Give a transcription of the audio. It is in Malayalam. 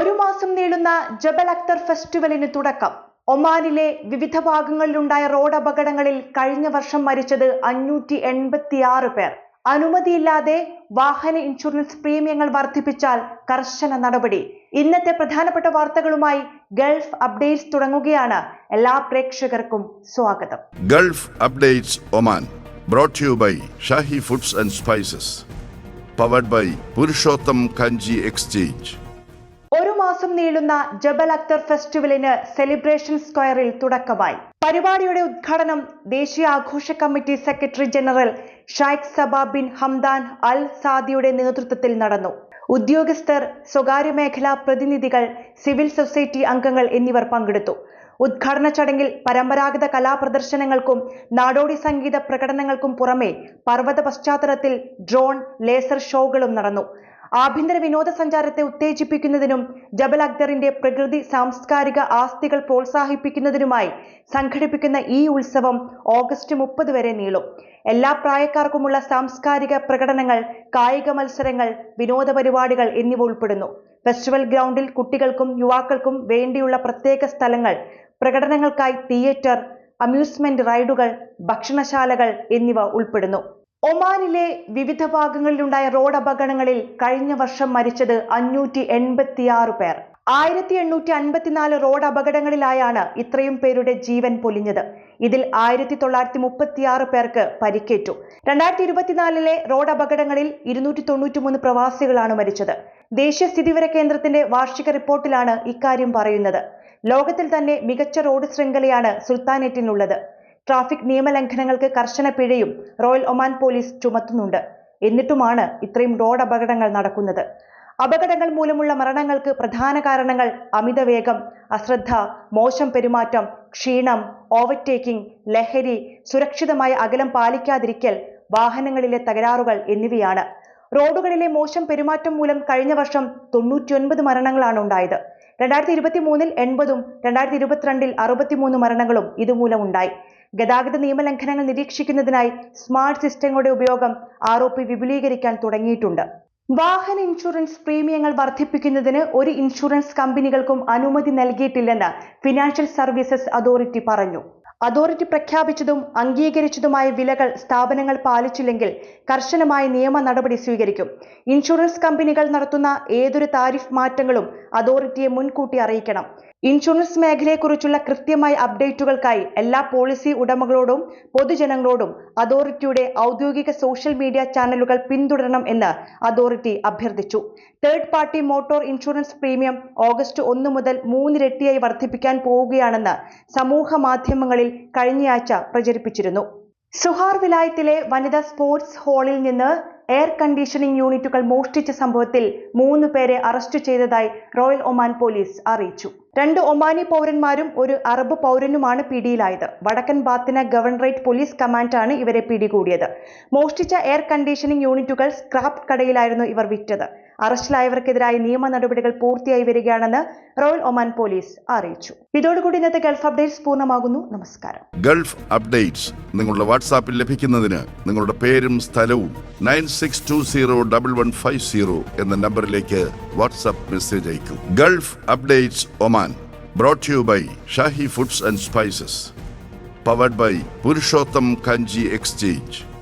ഒരു മാസം നീളുന്ന ജബൽ അക്തർ ഫെസ്റ്റിവലിന് തുടക്കം. ഒമാനിലെ വിവിധ ഭാഗങ്ങളിലുണ്ടായ റോഡ് അപകടങ്ങളിൽ കഴിഞ്ഞ വർഷം മരിച്ചത് അഞ്ഞൂറ്റി എൺപത്തിയാറ് പേർ. അനുമതിയില്ലാതെ വാഹന ഇൻഷുറൻസ് പ്രീമിയങ്ങൾ വർദ്ധിപ്പിച്ചാൽ കർശന നടപടി. ഇന്നത്തെ പ്രധാനപ്പെട്ട വാർത്തകളുമായി ഗൾഫ് അപ്ഡേറ്റ്സ് തുടങ്ങുകയാണ്. എല്ലാ പ്രേക്ഷകർക്കും സ്വാഗതം. Gulf updates Oman brought you by Shahi foods and spices powered by Purushottam Kanji exchange. ഒരു മാസം നീളുന്ന ജബൽ അക്തർ ഫെസ്റ്റിവലിന് സെലിബ്രേഷൻ സ്ക്വയറിൽ തുടക്കമായി. പരിപാടിയുടെ ഉദ്ഘാടനം ദേശീയ ആഘോഷ committee secretary general Sheikh Saba bin Hamdan Al സാദിയുടെ നേതൃത്വത്തിൽ നടന്നു. ഉദ്യോഗസ്ഥർ സ്വകാര്യ മേഖലാ പ്രതിനിധികൾ സിവിൽ സൊസൈറ്റി അംഗങ്ങൾ എന്നിവർ പങ്കെടുത്തു. ഉദ്ഘാടന ചടങ്ങിൽ പരമ്പരാഗത കലാപ്രദർശനങ്ങൾക്കും നാടോടി സംഗീത പ്രകടനങ്ങൾക്കും പുറമെ പർവത പശ്ചാത്തലത്തിൽ ഡ്രോൺ ലേസർ ഷോകളും നടന്നു. ആഭ്യന്തര വിനോദസഞ്ചാരത്തെ ഉത്തേജിപ്പിക്കുന്നതിനും ജബൽ അക്തറിന്റെ പ്രകൃതി സാംസ്കാരിക ആസ്തികൾ പ്രോത്സാഹിപ്പിക്കുന്നതിനുമായി സംഘടിപ്പിക്കുന്ന ഈ ഉത്സവം ഓഗസ്റ്റ് മുപ്പത് വരെ നീളും. എല്ലാ പ്രായക്കാർക്കുമുള്ള സാംസ്കാരിക പ്രകടനങ്ങൾ കായിക മത്സരങ്ങൾ വിനോദ പരിപാടികൾ എന്നിവ ഉൾപ്പെടുന്നു. ഫെസ്റ്റിവൽ ഗ്രൗണ്ടിൽ കുട്ടികൾക്കും യുവാക്കൾക്കും വേണ്ടിയുള്ള പ്രത്യേക സ്ഥലങ്ങൾ പ്രകടനങ്ങൾക്കായി തിയേറ്റർ അമ്യൂസ്മെന്റ് റൈഡുകൾ ഭക്ഷണശാലകൾ എന്നിവ ഉൾപ്പെടുന്നു. ഒമാനിലെ വിവിധ ഭാഗങ്ങളിലുണ്ടായ റോഡ് അപകടങ്ങളിൽ കഴിഞ്ഞ വർഷം മരിച്ചത് അഞ്ഞൂറ്റി എൺപത്തിയാറ് പേർ. ആയിരത്തി എണ്ണൂറ്റി അൻപത്തിനാല് റോഡ് അപകടങ്ങളിലായാണ് ഇത്രയും പേരുടെ ജീവൻ പൊലിഞ്ഞത്. ഇതിൽ ആയിരത്തി തൊള്ളായിരത്തി മുപ്പത്തിയാറ് പേർക്ക് പരിക്കേറ്റു. രണ്ടായിരത്തി ഇരുപത്തിനാലിലെ റോഡ് അപകടങ്ങളിൽ ഇരുന്നൂറ്റി തൊണ്ണൂറ്റി മൂന്ന് പ്രവാസികളാണ് മരിച്ചത്. ദേശീയ സ്ഥിതിവിവര കേന്ദ്രത്തിന്റെ വാർഷിക റിപ്പോർട്ടിലാണ് ഇക്കാര്യം പറയുന്നത്. ലോകത്തിൽ തന്നെ മികച്ച റോഡ് ശൃംഖലയാണ് സുൽത്താനേറ്റിനുള്ളത്. ട്രാഫിക് നിയമലംഘനങ്ങൾക്ക് കർശന പിഴയും റോയൽ ഒമാൻ പോലീസ് ചുമത്തുന്നുണ്ട്. എന്നിട്ടുമാണ് ഇത്രയും റോഡ് അപകടങ്ങൾ നടക്കുന്നത്. അപകടങ്ങൾ മൂലമുള്ള മരണങ്ങൾക്ക് പ്രധാന കാരണങ്ങൾ അമിതവേഗം അശ്രദ്ധ മോശം പെരുമാറ്റം ക്ഷീണം ഓവർടേക്കിംഗ് ലഹരി സുരക്ഷിതമായ അകലം പാലിക്കാതിരിക്കൽ വാഹനങ്ങളിലെ തകരാറുകൾ എന്നിവയാണ്. റോഡുകളിലെ മോശം പെരുമാറ്റം മൂലം കഴിഞ്ഞ വർഷം തൊണ്ണൂറ്റിയൊൻപത് മരണങ്ങളാണ് ഉണ്ടായത്. രണ്ടായിരത്തി ഇരുപത്തി മൂന്നിൽ എൺപതും രണ്ടായിരത്തി ഇരുപത്തിരണ്ടിൽ അറുപത്തിമൂന്ന് മരണങ്ങളും ഇതുമൂലം ഉണ്ടായി. ഗതാഗത നിയമലംഘനങ്ങൾ നിരീക്ഷിക്കുന്നതിനായി സ്മാർട്ട് സിസ്റ്റങ്ങളുടെ ഉപയോഗം ആർ പി വിപുലീകരിക്കാൻ തുടങ്ങിയിട്ടുണ്ട്. വാഹന ഇൻഷുറൻസ് പ്രീമിയങ്ങൾ വർദ്ധിപ്പിക്കുന്നതിന് ഒരു ഇൻഷുറൻസ് കമ്പനികൾക്കും അനുമതി നൽകിയിട്ടില്ലെന്ന് ഫിനാൻഷ്യൽ സർവീസസ് അതോറിറ്റി പറഞ്ഞു. അതോറിറ്റി പ്രഖ്യാപിച്ചതും അംഗീകരിച്ചതുമായ വിലകൾ സ്ഥാപനങ്ങൾ പാലിച്ചില്ലെങ്കിൽ കർശനമായ നിയമ നടപടി സ്വീകരിക്കും. ഇൻഷുറൻസ് കമ്പനികൾ നടത്തുന്ന ഏതൊരു താരിഫ് മാറ്റങ്ങളും അതോറിറ്റിയെ മുൻകൂട്ടി അറിയിക്കണം. ഇൻഷുറൻസ് മേഖലയെക്കുറിച്ചുള്ള കൃത്യമായ അപ്ഡേറ്റുകൾക്കായി എല്ലാ പോളിസി ഉടമകളോടും പൊതുജനങ്ങളോടും അതോറിറ്റിയുടെ ഔദ്യോഗിക സോഷ്യൽ മീഡിയ ചാനലുകൾ പിന്തുടരണം എന്ന് അതോറിറ്റി അഭ്യർത്ഥിച്ചു. Third party motor insurance premium August ഒന്ന് മുതൽ മൂന്നിരട്ടിയായി വർദ്ധിപ്പിക്കാൻ പോവുകയാണെന്ന് സമൂഹ മാധ്യമങ്ങളിൽ കഴിഞ്ഞയാഴ്ച പ്രചരിപ്പിച്ചിരുന്നു. സുഹാർ വിലായത്തിലെ വനിതാ സ്പോർട്സ് ഹാളിൽ നിന്ന് എയർ കണ്ടീഷനിംഗ് യൂണിറ്റുകൾ മോഷ്ടിച്ച സംഭവത്തിൽ മൂന്ന് പേരെ അറസ്റ്റ് ചെയ്തതായി റോയൽ ഒമാൻ പോലീസ് അറിയിച്ചു. രണ്ട് ഒമാനി പൗരന്മാരും ഒരു അറബ് പൗരനുമാണ് പിടിയിലായത്. വടക്കൻ ബാത്തിന ഗവർണറേറ്റ് പോലീസ് കമാൻഡാണ് ഇവരെ പിടികൂടിയത്. മോഷ്ടിച്ച എയർ കണ്ടീഷനിംഗ് യൂണിറ്റുകൾ സ്ക്രാപ്പ് കടയിലായിരുന്നു ഇവർ വിറ്റത്. അറസ്റ്റിലായവർക്കെതിരായ നിയമ നടപടികൾ പൂർത്തിയായി വരികയാണെന്ന് റോയൽ ഒമാൻ പോലീസ് അറിയിച്ചു. ഇതോടുകൂടി ഇന്നത്തെ ഗൾഫ് അപ്ഡേറ്റ്സ് പൂർണമാകുന്നു. നമസ്കാരം. ഗൾഫ് അപ്ഡേറ്റ്സ് നിങ്ങളുടെ വാട്സാപ്പിൽ ലഭിക്കുന്നതിന് നിങ്ങളുടെ പേരും സ്ഥലവും nine six two zero double one five zero എന്ന നമ്പറിലേക്ക് വാട്സാപ്പ് മെസ്സേജ് അയക്കും. Gulf updates Oman brought you by Shahi foods and spices powered by Purushottam Kanji exchange